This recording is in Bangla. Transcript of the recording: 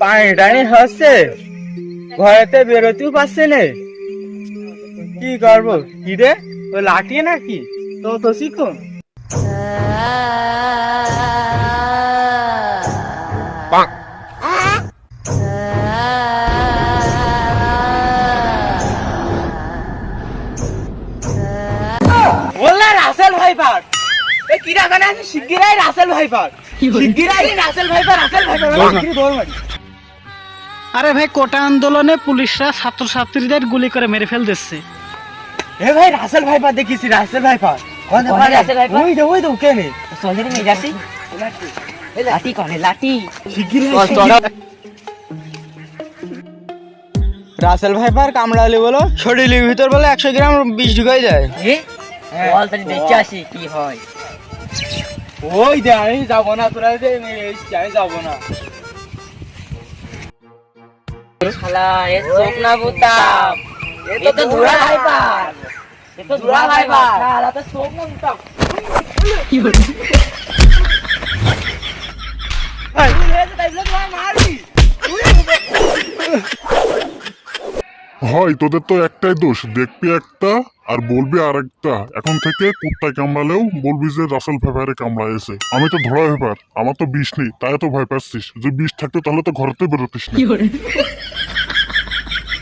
পানি টানি হচ্ছে। ঘরেতে বেরোতেও পারছে না। কি করব? কি রে? ও লাঠি নাকি? তো তো। বললে রাসেল ভাইপার। এই কিরা গানে আছে? শিগগিরাই রাসেল ভাইপার। শিগগিরাই রাসেল ভাইপার রাসেল ভাইপার। আরে ভাই কোটা আন্দোলনে পুলিশরা ছাত্রছাত্রীদের গুলি করে মেরে ফেল দিচ্ছে। এ ভাই রাসেল ভাইপার দেখিছি রাসেল ভাইপার কোনে রাসেল ভাইপার? ওই দে ওই দে ওকে নে। চলে রে মেজাসি লাঠি কনে লাঠি। শিগগিরই রাসেল ভাইপার কামড়ালি বলো শরীরের ভিতর বলে একশো গ্রাম বিষ ঢুকাই দেখে আসি কি হয়। ওই দে আমি যাব না তোরা দে আমি এসছি, আমি যাব না। শালা এ চোখ না বুতাম এ তো ধুরা ভাইপার এ তো ধুরা ভাইপার শালা তো চোখ না বুতাম হয় তোদের তো একটাই দোষ। দেখবি একটা আর বলবি আর একটা এখন থেকে কুত্তায় কামড়ালেও বলবি যে রাসেল ভেপারে কামড়াইছে। আমি তো ধরা ভেপার আমার তো বিষ নেই তাই তো ভয় পাচ্ছিস। যদি বিষ থাকতো তাহলে তো ঘরতে বেরোতিস না।